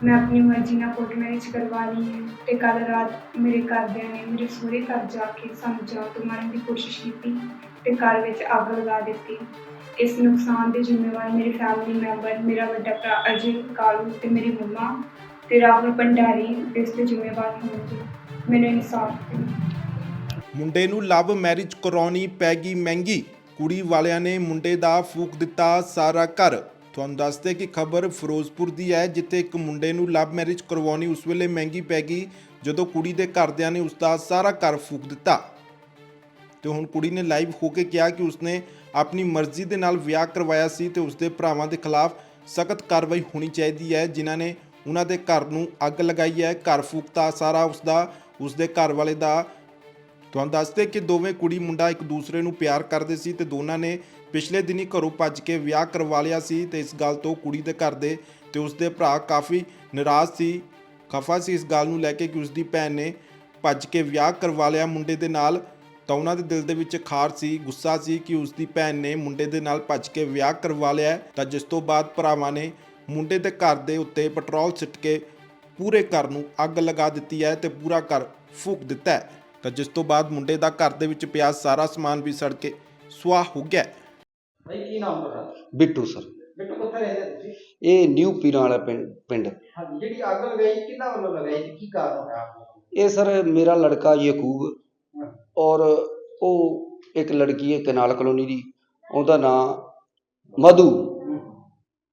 ਮੈਂ ਆਪਣੀ ਮਰਜ਼ੀ ਨਾਲ ਕੋਰਟ ਮੈਰਿਜ ਕਰਵਾ ਲਈ ਹੈ ਤੇ ਕੱਲ ਰਾਤ ਮੇਰੇ ਘਰਦਿਆਂ ਨੇ ਮੇਰੇ ਸਹੁਰੇ ਘਰ ਜਾ ਕੇ ਸਾਨੂੰ ਜਾਨ ਦੀ ਕੋਸ਼ਿਸ਼ ਕੀਤੀ ਤੇ ਘਰ ਵਿੱਚ ਅੱਗ ਲਗਾ ਦਿੱਤੀ। ਇਸ ਨੁਕਸਾਨ ਦੇ ਜ਼ਿੰਮੇਵਾਰ ਮੇਰੇ ਫੈਮਿਲੀ ਮੈਂਬਰ ਮੇਰਾ ਵੱਡਾ ਭਰਾ ਅਜੇ, ਕਾਲੂ ਤੇ ਮੇਰੀ ਮੰਮਾ ਤੇ ਰਾਹੁਲ ਭੰਡਾਰੀ ਇਸ ਦੇ ਜ਼ਿੰਮੇਵਾਰ ਹੋਣਗੇ ਮੈਨੂੰ ਇਨਸਾਫ ਮੁੰਡੇ ਨੂੰ ਲਵ ਮੈਰਿਜ ਕਰਾਉਣੀ ਪੈ ਗਈ ਮਹਿੰਗੀ। ਕੁੜੀ ਵਾਲਿਆਂ ਨੇ ਮੁੰਡੇ ਦਾ ਫੂਕ ਦਿੱਤਾ ਸਾਰਾ ਘਰ। ਤੁਹਾਨੂੰ ਦੱਸਦੇ ਕਿ ਖਬਰ ਫਿਰੋਜ਼ਪੁਰ ਦੀ ਹੈ, ਜਿੱਥੇ ਇੱਕ ਮੁੰਡੇ ਨੂੰ ਲਵ ਮੈਰਿਜ ਕਰਵਾਉਣੀ ਉਸ ਵੇਲੇ ਮਹਿੰਗੀ ਪੈ ਗਈ, ਜਦੋਂ ਕੁੜੀ ਦੇ ਘਰਦਿਆਂ ਨੇ ਉਸ ਦਾ ਸਾਰਾ ਘਰ ਫੂਕ ਦਿੱਤਾ। ਤੇ ਹੁਣ ਕੁੜੀ ਨੇ ਲਾਈਵ ਹੋ ਕੇ ਕਿਹਾ ਕਿ ਉਸਨੇ ਆਪਣੀ ਮਰਜ਼ੀ ਦੇ ਨਾਲ ਵਿਆਹ ਕਰਵਾਇਆ ਸੀ ਤੇ ਉਸਦੇ ਭਰਾਵਾਂ ਦੇ ਖਿਲਾਫ ਸਖਤ ਕਾਰਵਾਈ ਹੋਣੀ ਚਾਹੀਦੀ ਹੈ, ਜਿਨ੍ਹਾਂ ਨੇ ਉਹਨਾਂ ਦੇ ਘਰ ਨੂੰ ਅੱਗ ਲਗਾਈ ਹੈ। ਘਰ ਫੂਕਤਾ ਸਾਰਾ ਉਸਦਾ, ਉਸਦੇ ਘਰ ਵਾਲੇ ਦਾ ਤੁਹਾਨੂੰ ਦੱਸਦੇ ਕਿ ਦੋਵੇਂ ਕੁੜੀ ਮੁੰਡਾ ਇੱਕ ਦੂਸਰੇ ਨੂੰ ਪਿਆਰ ਕਰਦੇ ਸੀ ਤੇ ਦੋਨਾਂ ਨੇ ਪਿਛਲੇ ਦਿਨੀ ਘਰੋਂ ਭੱਜ ਕੇ ਵਿਆਹ ਕਰਵਾ ਲਿਆ ਸੀ ਤੇ ਇਸ ਗੱਲ ਤੋਂ ਕੁੜੀ ਦੇ ਘਰ ਦੇ ਤੇ ਉਸਦੇ ਭਰਾ ਕਾਫੀ ਨਾਰਾਜ਼ ਸੀ, ਖਫਾ ਸੀ ਇਸ ਗੱਲ ਨੂੰ ਲੈ ਕੇ ਕਿ ਉਸਦੀ ਭੈਣ ਨੇ ਭੱਜ ਕੇ ਵਿਆਹ ਕਰਵਾ ਲਿਆ ਮੁੰਡੇ ਦੇ ਨਾਲ ਤਾਂ ਉਹਨਾਂ ਦੇ ਦਿਲ ਦੇ ਵਿੱਚ ਖਾਰ ਸੀ, ਗੁੱਸਾ ਸੀ ਕਿ ਉਸਦੀ ਭੈਣ ਨੇ ਮੁੰਡੇ ਦੇ ਨਾਲ ਭੱਜ ਕੇ ਵਿਆਹ ਕਰਵਾ ਲਿਆ ਤਾਂ ਜਿਸ ਤੋਂ ਬਾਅਦ ਭਰਾਵਾਂ ਨੇ ਮੁੰਡੇ ਦੇ ਘਰ ਦੇ ਉੱਤੇ ਪੈਟਰੋਲ ਸਿੱਟ ਕੇ ਪੂਰੇ ਘਰ ਨੂੰ ਅੱਗ ਲਗਾ ਦਿੱਤੀ ਹੈ ਤੇ ਪੂਰਾ ਘਰ ਫੂਕ ਦਿੱਤਾ ਹੈ। ਤਾਂ ਜਿਸ ਤੋਂ ਬਾਅਦ ਮੁੰਡੇ ਦਾ ਘਰ ਦੇ ਵਿੱਚ ਪਿਆ ਸਾਰਾ ਸਮਾਨ ਵੀ ਸੜ ਕੇ ਸੁਆਹ ਹੋ ਗਿਆ। ਭਾਈ ਕੀ ਨਾਮ ਤੁਹਾਡਾ? ਬਿੱਟੂ ਸਰ। ਬਿੱਟੂ ਕਿੱਥੇ ਰਹਿੰਦੇ ਤੁਸੀਂ? ਇਹ ਨਿਊ ਪੀਰਾਂ ਵਾਲਾ ਪਿੰਡ ਪਿੰਡ। ਹਾਂਜੀ ਜਿਹੜੀ ਅੱਗ ਲਗਾਈ ਕਿਹਨਾਂ ਵੱਲੋਂ ਲਗਾਈ ਤੇ ਕੀ ਕਾਰਨ ਹੋਇਆ? ਨੂੰ? ਇਹ ਸਰ ਮੇਰਾ ਲੜਕਾ ਯਕੂਬ। ਔਰ ਉਹ ਇੱਕ ਲੜਕੀ ਹੈ ਕਨਾਲ ਕਲੋਨੀ ਦੀ। ਉਹਦਾ ਨਾਮ ਮਧੂ।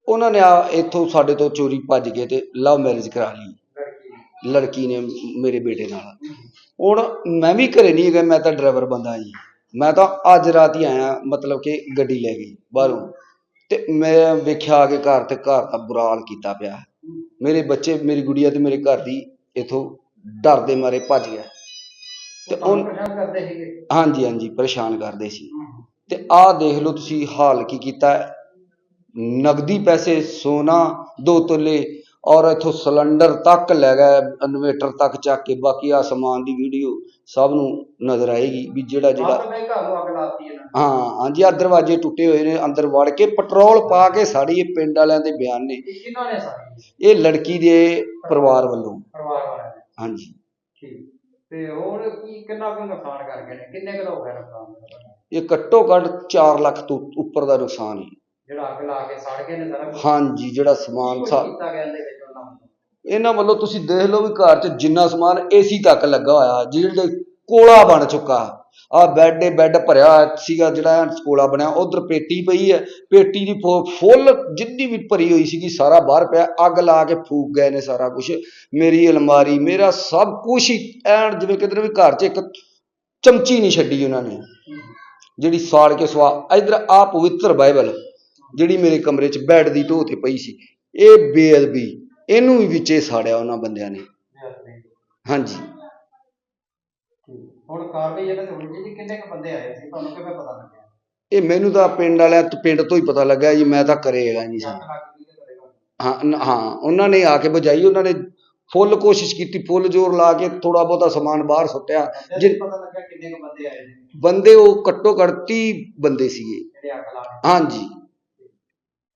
ਉਹਨਾਂ ਨੇ ਆ ਇੱਥੋਂ ਸਾਡੇ ਤੋਂ ਚੋਰੀ ਭੱਜ ਕੇ ਤੇ ਲਵ ਮੈਰਿਜ ਕਰਾ ਲਈ। ਲੜਕੀ ਨੇ ਮੇਰੇ ਬੇਟੇ ਨਾਲ। ਹੁਣ ਮੈਂ ਵੀ ਘਰੇ ਨਹੀਂ ਹੈਗਾ ਮੈਂ ਤਾਂ ਡਰਾਈਵਰ ਬੰਦਾ ਜੀ। ਮੈਂ ਤਾਂ ਅੱਜ ਰਾਤ ਹੀ ਆਇਆ ਮਤਲਬ ਕਿ ਗੱਡੀ ਲੈ ਗਈ ਬਾਹਰੋਂ। ਤੇ ਮੈਂ ਵੇਖਿਆ ਆ ਕੇ ਘਰ ਤੇ ਘਰ ਦਾ ਬੁਰਾ ਹਾਲ ਕੀਤਾ ਪਿਆ। ਮੇਰੇ ਬੱਚੇ ਮੇਰੀ ਗੁੜੀਆ ਤੇ ਮੇਰੇ ਘਰ ਦੀ ਇਥੋਂ ਡਰ ਦੇ ਮਾਰੇ ਭੱਜ ਗਿਆ। ਤੇ ਉਹ ਹਾਂਜੀ ਹਾਂਜੀ ਪਰੇਸ਼ਾਨ ਕਰਦੇ ਸੀ। ਤੇ ਆਹ ਦੇਖ ਲਓ ਤੁਸੀਂ ਹਾਲ ਕੀ ਕੀਤਾ। ਹੈ। ਨਗਦੀ ਪੈਸੇ ਸੋਨਾ ਦੋ ਤੋਲੇ ਔਰ ਇਥੋਂ ਸਿਲੰਡਰ ਤੱਕ ਲੈ ਗਏ ਇਨਵੇਟਰ ਤੱਕ ਚੱਕ ਕੇ ਬਾਕੀ ਆ ਸਮਾਨ ਦੀ ਵੀਡੀਓ ਸਭ ਨੂੰ ਨਜ਼ਰ ਆਏਗੀ ਵੀ ਜਿਹੜਾ ਜਿਹੜਾ ਮੈਂ ਘਰ ਨੂੰ ਅੱਗ ਲਾਤੀ ਇਹਨਾਂ ਨੇ। ਹਾਂ ਹਾਂਜੀ ਆ ਦਰਵਾਜ਼ੇ ਟੁੱਟੇ ਹੋਏ ਨੇ ਅੰਦਰ ਵੜ ਕੇ ਪੈਟਰੋਲ ਪਾ ਕੇ ਸਾੜੀ ਇਹ ਪਿੰਡ ਵਾਲਿਆਂ ਦੇ ਬਿਆਨ ਨੇ। ਇਹ ਕਿਹਨਾਂ ਨੇ ਸਾਰੀ ਇਹ ਲੜਕੀ ਦੇ ਪਰਿਵਾਰ ਵੱਲੋਂ। ਪਰਿਵਾਰ ਵਾਲਿਆਂ ਨੇ ਹਾਂਜੀ। ਠੀਕ। ਤੇ ਹੋਰ ਕੀ ਕਿੰਨਾ ਕੁ ਨੁਕਸਾਨ ਕਰ ਗਏ ਨੇ? ਕਿੰਨੇ ਕੁ ਦਾ ਹੋ ਨੁਕਸਾਨ ਇਹ ਘੱਟੋ ਘੱਟ 4 ਲੱਖ ਤੋਂ ਉੱਪਰ ਦਾ ਨੁਕਸਾਨ ਹੈ। ਜਿਹੜਾ ਅੱਗ ਲਾ ਕੇ ਸੜ ਗਏ ਨੇ ਸਾਰਾ ਕੁਛ? ਹਾਂਜੀ ਜਿਹੜਾ ਸਮਾਨ ਕੀ ਸਾ ਕੁਛ ਕੀਤਾ ਗਿਆ ਇਹਦੇ ਵਿੱਚ? ਉਹਨਾਂ ਵੱਲੋਂ? ਇਹਨਾਂ ਵੱਲੋਂ ਤੁਸੀਂ ਦੇਖ ਲਓ ਵੀ ਘਰ 'ਚ ਜਿੰਨਾ ਸਮਾਨ ਏਸੀ ਤੱਕ ਲੱਗਾ ਹੋਇਆ ਜਿਹੜੇ ਕੋਲਾ ਬਣ ਚੁੱਕਾ। ਆ ਬੈੱਡ ਏ ਬੈੱਡ ਭਰਿਆ ਸੀਗਾ, ਜਿਹੜਾ ਕੋਲਾ ਬਣਿਆ, ਉਧਰ ਪੇਟੀ ਪਈ ਹੈ ਪੇਟੀ ਦੀ ਫੁੱਲ ਜਿੰਨੀ ਵੀ ਭਰੀ ਹੋਈ ਸੀਗੀ, ਸਾਰਾ ਬਾਹਰ ਪਿਆ, ਅੱਗ ਲਾ ਕੇ ਫੂਕ ਗਏ ਨੇ ਸਾਰਾ ਕੁਝ ਮੇਰੀ ਅਲਮਾਰੀ, ਮੇਰਾ ਸਭ ਕੁਝ ਹੀ ਐਨ ਜਿਵੇਂ ਕਿਤੇ ਵੀ ਘਰ 'ਚ ਇੱਕ ਚਮਚੀ ਨਹੀਂ ਛੱਡੀ ਉਹਨਾਂ ਨੇ। ਜਿਹੜੀ ਸਾੜ ਕੇ ਸਵਾ ਇਧਰ ਆ ਪਵਿੱਤਰ ਬਾਈਬਲ, ਜਿਹੜੀ ਮੇਰੇ ਕਮਰੇ 'ਚ ਬੈੱਡ ਦੀ ਢੋਹ ਤੇ ਪਈ ਸੀ, ਇਹ ਬੇਅਦਬੀ। ਇਹਨੂੰ ਵੀ ਵਿੱਚੇ ਸਾੜਿਆ ਉਹਨਾਂ ਬੰਦਿਆਂ ਨੇ। ਹਾਂਜੀ। ਠੀਕ। ਹੁਣ ਕਾਰਵਾਈ ਇਹਨਾਂ ਤੇ ਹੋਣੀ ਚਾਹੀਦੀ ਕਿੰਨੇ ਕੁ ਬੰਦੇ ਆਏ ਸੀ ਤੁਹਾਨੂੰ ਕਿਵੇਂ ਪਤਾ ਲੱਗਿਆ? ਇਹ ਮੈਨੂੰ ਤਾਂ ਪਿੰਡ ਵਾਲਿਆਂ ਤੋਂ ਪਿੰਡ ਤੋਂ ਹੀ ਪਤਾ ਲੱਗਾ ਜੀ ਮੈਂ ਤਾਂ ਘਰੇ ਹੈਗਾ ਜੀ ਅੱਗ ਸਾ। ਲੱਗ ਗਈ ਤੇ ਕਰੇਗਾ ਹਾਂ ਹਾਂ ਉਹਨਾਂ ਨੇ ਆ ਕੇ ਬੁਝਾਈ ਉਹਨਾਂ ਨੇ ਫੁੱਲ ਕੋਸ਼ਿਸ਼ ਕੀਤੀ ਫੁੱਲ ਜ਼ੋਰ ਲਾ ਕੇ ਥੋੜਾ ਬਹੁਤਾ ਸਮਾਨ ਬਾਹਰ ਸੁੱਟਿਆ। ਜੇ ਪਤਾ ਲੱਗਾ ਕਿੰਨੇ ਕੁ ਬੰਦੇ ਆਏ ਬੰਦੇ ਉਹ ਘੱਟੋ ਘੱਟ 30 ਬੰਦੇ ਸੀਗੇ। ਹਾਂਜੀ।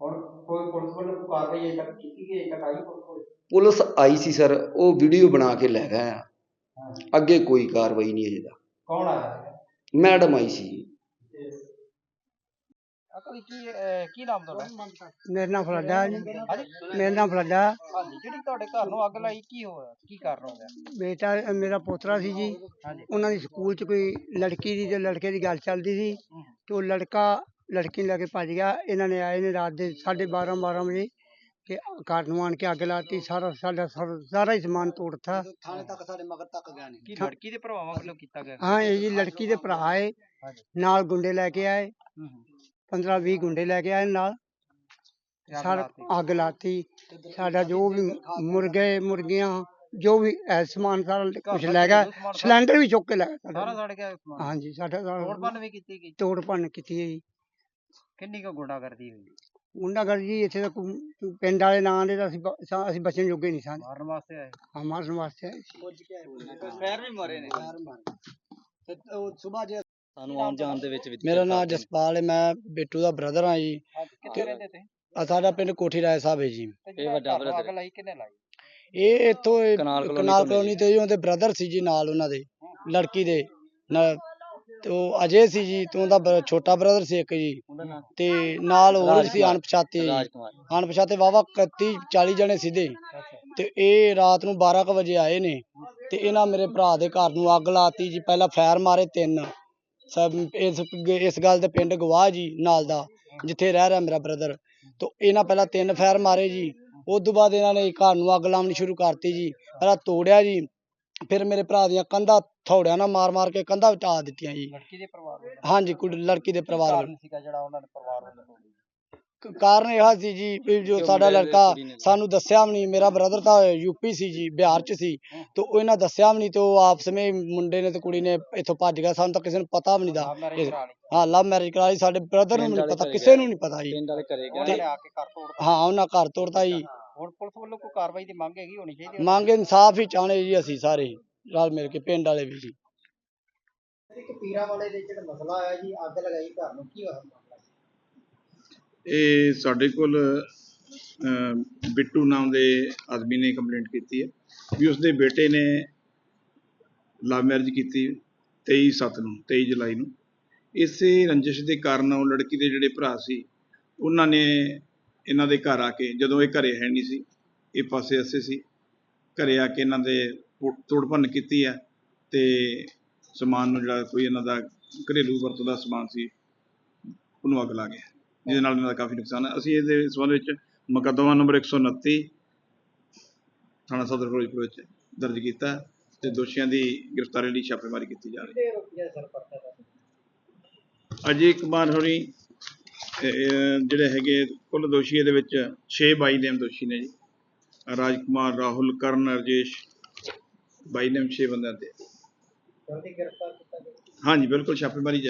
ਹੁਣ ਕੋਈ ਪੁਲਿਸ ਵੱਲੋਂ ਕਾਰਵਾਈ ਅਜੇ ਤੱਕ ਕੀਤੀ ਗਈ ਅਜੇ ਤੱਕ ਆਈ ਪੁਲਿਸ ਕੋਲ ਪੁਲਿਸ ਆਈ ਸੀ ਸਰ ਉਹ ਵੀਡੀਓ ਬਣਾ ਕੇ ਲੈ ਗਏ ਆ। ਹਾਂ। ਅੱਗੇ ਕੋਈ ਕਾਰਵਾਈ ਨਹੀਂ ਅਜੇ ਤੱਕ। ਕੌਣ ਆਇਆ ਮੈਡਮ ਆਈ ਸੀ। ਅਕਲ ਕੀ ਅਹ, ਕੀ ਨਾਮ ਤੁਹਾਡਾ? ਮੇਰਾ ਨਾਮ ਫਲਾਡਾ ਜੀ। ਹਾਂਜੀ। ਮੇਰਾ ਨਾਮ ਫਲਾਡਾ ਹਾਂਜੀ ਜਿਹੜੀ ਤੁਹਾਡੇ ਘਰ ਨੂੰ ਅੱਗ ਲਾਈ ਕੀ ਹੋਇਆ? ਕੀ ਕਾਰਨ ਹੋ ਗਿਆ? ਬੇਟਾ ਅ, ਮੇਰਾ ਪੋਤਰਾ ਸੀ ਜੀ। ਹਾਂਜੀ। ਉਹਨਾਂ ਦੀ ਸਕੂਲ 'ਚ ਕੋਈ ਲੜਕੀ ਦੀ ਤੇ ਲੜਕੇ ਦੀ ਗੱਲ ਚੱਲਦੀ ਸੀ। ਤੇ ਉਹ ਲੜਕਾ ਲੜਕੀ ਨੂੰ ਲੈ ਕੇ ਭੱਜ ਗਿਆ। ਇਹਨਾਂ ਨੇ ਆਏ ਨੇ ਰਾਤ ਦੇ 12:30 12 ਵਜੇ। ਕਿ ਘਰ ਨੂੰ ਆਣ ਕੇ ਅੱਗ ਲਾਤੀ ਸਾਰਾ ਸਾਡਾ ਸਾਰਾ ਸਾਰਾ ਹੀ ਸਮਾਨ ਤੋੜਤਾ। ਥਾਣੇ ਤੱਕ ਸਾਡੇ ਮਗਰ ਤੱਕ ਗਏ ਨੇ ਕੀ ਲੜਕੀ ਦੇ ਭਰਾਵਾਂ ਵੱਲੋਂ ਕੀਤਾ ਗਿਆ? ਹਾਂ ਇਹ ਜੀ ਲੜਕੀ ਦੇ ਭਰਾ ਆਏ ਹਾਂਜੀ ਨਾਲ ਗੁੰਡੇ ਲੈ ਕੇ ਆਏ ਹੂੰ ਹੂੰ। 15 20 ਗੁੰਡੇ ਲੈ ਕੇ ਆਏ ਨਾਲ। ਸਾਰਾ ਲਾਤੀ। ਅੱਗ ਲਾਤੀ। ਸਾਡਾ ਜੋ ਵੀ ਮੁਰਗੇ ਮੁਰਗੀਆਂ ਜੋ ਵੀ ਐ ਸਮਾਨ ਸਾਰਾ ਕੁਝ ਲੈ ਗਿਆ ਸਿਲੰਡਰ ਵੀ ਚੁੱਕ ਕੇ ਲੈ ਗਿਆ ਸਾਰਾ ਸਾਡਾ ਸੜ ਗਿਆ ਸਮਾਨ। ਹਾਂਜੀ ਸਾਡਾ ਸਾਰਾ ਤੋੜ ਭੰਨ ਵੀ ਕੀਤੀ ਗਈ। ਤੋੜ ਭੰਨ ਕੀਤੀ ਹੈ ਜੀ। ਕਿੰਨੀ ਕੁ ਗੁੰਡਾਗਰਦੀ ਹੋਈ? ਗੁੰਡਾਗਰਦੀ ਜੀ ਇੱਥੇ ਤਾਂ ਕੋਈ ਪਿੰਡ ਵਾਲੇ ਨਾਂ ਦੇ ਤਾਂ ਅਸੀਂ ਬ- ਸਾ- ਅਸੀਂ ਬਚਣ ਜੋਗੇ ਨਹੀਂ ਸਾਂ ਮਾਰਨ ਵਾਸਤੇ ਆਏ। ਹਾਂ ਮਾਰਨ ਵਾਸਤੇ ਆਏ। ਸੀ। ਪੈਰ ਵੀ ਮਾਰੇ ਨੇ। ਸਾਨੂੰ ਆਉਣ ਜਾਣ ਦੇ ਵਿੱਚ ਵੀ ਮੇਰਾ ਨਾਮ ਜਸਪਾਲ ਹੈ ਮੈਂ ਬਿੱਟੂ ਦਾ ਬ੍ਰਦਰ ਹਾਂ ਜੀ। ਕਿੱਥੇ ਰਹਿੰਦੇ ਤੁਸੀਂ ਆ ਸਾਡਾ ਪਿੰਡ ਕੋਠੀ ਰਾਏ ਸਾਹਿਬ ਹੈ ਜੀ। ਤੇ ਇਹ ਵੱਡਾ brother ਅੱਗ ਲਾਈ ਕਿੰਨੇ ਲਾਈ ਇਹ ਇੱਥੋਂ ਇਹ ਕਨਾਲ ਕਲੋਨੀ ਕਨਾਲ ਤੋਂ ਨੇ ਕਲੋਨੀ ਤੇ ਜੀ ਉਹਦੇ ਬ੍ਰਦਰ ਸੀ ਜੀ ਨਾਲ ਉਹਨਾਂ ਦੇ ਲੜਕੀ ਦੇ ਨਾਲ ਤੇ ਉਹ ਅਜੇ ਸੀ ਜੀ ਤੇ ਉਹਦਾ ਛੋਟਾ ਬ੍ਰਦਰ ਸੀ ਇੱਕ ਜੀ। ਤੇ ਨਾਲ ਹੋਰ ਸੀ। ਅਣਪਛਾਤੇ ਜੀ। ਅਣਪਛਾਤੇ ਵਾਵਾ 31 40 ਜਣੇ ਸੀਦੇ ਤੇ ਇਹ ਰਾਤ ਨੂੰ 12 ਕੁ ਵਜੇ ਆਏ ਨੇ। ਤੇ ਇਹਨਾਂ ਮੇਰੇ ਭਰਾ ਦੇ ਘਰ ਨੂੰ ਅੱਗ ਲਾਤੀ ਜੀ। ਪਹਿਲਾਂ ਫਾਇਰ ਮਾਰੇ ਤਿੰਨ। ਸਭ ਇਸ ਇਸ ਗੱਲ ਦੇ ਪਿੰਡ ਗਵਾਹ ਜੀ ਨਾਲ ਦਾ ਜਿੱਥੇ ਰਹਿ ਰਿਹਾ ਮੇਰਾ ਬ੍ਰਦਰ ਤੋਂ ਇਹਨਾਂ ਪਹਿਲਾਂ ਤਿੰਨ ਫਾਇਰ ਮਾਰੇ ਜੀ। ਉਸ ਤੋਂ ਬਾਅਦ ਇਹਨਾਂ ਨੇ ਘਰ ਨੂੰ ਅੱਗ ਲਾਉਣੀ ਸ਼ੁਰੂ ਕਰਤੀ ਜੀ। ਪਹਿਲਾਂ ਤੋੜਿਆ ਜੀ। ਫਿਰ ਮੇਰੇ ਭਰਾ ਦੀਆਂ ਕੰਧਾਂ ਥੋੜਿਆਂ ਨਾਲ ਮਾਰ ਮਾਰ ਕੇ ਕੰਧਾਂ ਵਟਾ ਦਿੱਤੀਆਂ ਜੀ। ਲੜਕੀ ਦੇ ਪਰਿਵਾਰ ਦੇ ਹਾਂਜੀ ਕੁੜੀ ਲੜਕੀ ਦੇ ਪਰਿਵਾਰ ਵੱਲ। ਕਾਰਨ ਸੀਗਾ ਜਿਹੜਾ ਉਹਨਾਂ ਨੇ ਪਰਿਵਾਰ ਵੱਲੋਂ? ਤੋੜੀ ਕ- ਕਾਰਨ ਇਹ ਸੀ ਜੀ ਵੀ ਜੋ ਸਾਡਾ ਲੜਕਾ ਨੇ- ਸਾਨੂੰ ਦੱਸਿਆ ਵੀ ਨਹੀਂ। ਮੇਰਾ ਬ੍ਰਦਰ ਤਾਂ ਯੂਪੀ ਸੀ ਜੀ ਬਿਹਾਰ ਚ ਸੀ। ਤੇ ਉਹ ਇਹਨਾਂ ਦੱਸਿਆ ਵੀ ਨਹੀਂ ਤੇ ਉਹ ਆਪਸ ਵਿੱਚ ਮੁੰਡੇ ਨੇ ਤੇ ਕੁੜੀ ਨੇ ਇੱਥੋਂ ਭੱਜ ਗਿਆ। ਸਾਨੂੰ ਤਾਂ ਕਿਸੇ ਨੂੰ ਪਤਾ ਵੀ ਨਹੀਂ ਦਾ। ਲਵ ਮੈਰਿਜ ਇਹ- ਕਰਾ ਲਈ। ਹਾਂ ਲਵ ਮੈਰਿਜ ਕਰਾ ਲਈ। ਸਾਡੇ ਬ੍ਰਦਰ ਨੂੰ ਨਹੀਂ ਪਤਾ ਕਿਸੇ। ਨੂੰ ਨਹੀਂ ਪਤਾ ਜੀ। ਪਿੰਡ ਵਾਲੇ ਘਰੇ ਉਹਨਾਂ ਗਏ ਨੇ ਆ ਕੇ ਘਰ ਤੋੜਤਾ ਹਾਂ ਉਹਨਾਂ ਘਰ ਤੋੜਤਾ ਜੀ। ਹੁਣ ਪੁਲਿਸ ਵੱਲੋਂ ਕੋਈ ਕਾਰਵਾਈ ਦੀ ਮੰਗ ਹੈਗੀ ਹੋਣੀ ਚਾਹੀਦੀ ਹੈ? ਮੰਗ ਇਨਸਾਫ ਹੀ ਚਾਹਣੇ ਜੀ ਅਸੀਂ ਸਾਰੇ ਰਲ ਮਿਲ ਕੇ ਪਿੰਡ ਵਾਲੇ ਵੀ ਜੀ। ਇੱਕ ਪੀਰਾਂ ਵਾਲੇ ਦੇ ਜਿਹੜਾ ਮਸਲਾ ਆਇਆ ਜੀ ਅੱਗ ਲਗਾਈ ਘਰ ਨੂੰ ਕੀ ਹੋਇਆ? ਮਾਮਲਾ ਇਹ ਸਾਡੇ ਕੋਲ ਅਮ, ਬਿੱਟੂ ਨਾਮ ਦੇ ਆਦਮੀ ਨੇ ਕੰਪਲੇਂਟ ਕੀਤੀ ਹੈ ਵੀ ਉਸਦੇ ਬੇਟੇ ਨੇ ਲਵ ਮੈਰਿਜ ਕੀਤੀ 23 ਸੱਤ ਨੂੰ 23 ਜੁਲਾਈ ਨੂੰ। ਇਸੇ ਰੰਜਿਸ਼ ਦੇ ਕਾਰਨ ਉਹ ਲੜਕੀ ਦੇ ਜਿਹੜੇ ਭਰਾ ਸੀ ਉਹਨਾਂ ਨੇ ਇਹਨਾਂ ਦੇ ਘਰ ਆ ਕੇ ਜਦੋਂ ਇਹ ਘਰੇ ਹੈ ਨਹੀਂ ਸੀ ਇਹ ਪਾਸੇ ਅਸੇ ਸੀ ਘਰੇ ਆ ਕੇ ਇਹਨਾਂ ਦੇ ਤੋੜ- ਭੰਨ ਕੀਤੀ ਹੈ ਤੇ ਸਮਾਨ ਨੂੰ ਜਿਹੜਾ ਕੋਈ ਇਹਨਾਂ ਦਾ ਘਰੇਲੂ ਵਰਤੋਂ ਦਾ ਸਮਾਨ ਸੀ ਉਹਨੂੰ ਅੱਗ ਲਾ ਗਿਆ ਜਿਹਦੇ ਨਾਲ ਇਹਨਾਂ ਦਾ ਕਾਫੀ ਨੁਕਸਾਨ ਹੈ। ਅਸੀਂ ਇਹਦੇ ਸੰਬੰਧ ਵਿੱਚ ਮੁਕੱਦਮਾ ਨੰਬਰ 129 ਥਾਣਾ ਸਦਰ ਫਿਰੋਜ਼ਪੁਰ ਵਿੱਚ ਦਰਜ ਕੀਤਾ ਤੇ ਦੋਸ਼ੀਆਂ ਦੀ ਗ੍ਰਿਫਤਾਰੀ ਲਈ ਛਾਪੇਮਾਰੀ ਕੀਤੀ ਜਾ ਰਹੀ ਹੈ। ਅਜੇ ਕੁਮਾਰ ਹੋਣੀ ਜਿਹੜੇ ਹੈਗੇ ਕੁੱਲ ਦੋਸ਼ੀ ਇਹਦੇ ਵਿੱਚ 6 ਬਾਈ ਨੇਮ ਦੋਸ਼ੀ ਨੇ ਜੀ। ਰਾਜਕੁਮਾਰ ਰਾਹੁਲ ਕਰਨ ਰਜੇਸ਼ ਬਾਈ ਨੇਮ 6 ਬੰਦਿਆਂ ਤੇ। ਹਾਂਜੀ ਬਿਲਕੁਲ ਛਾਪੇਮਾਰੀ ਜਾਰੀ।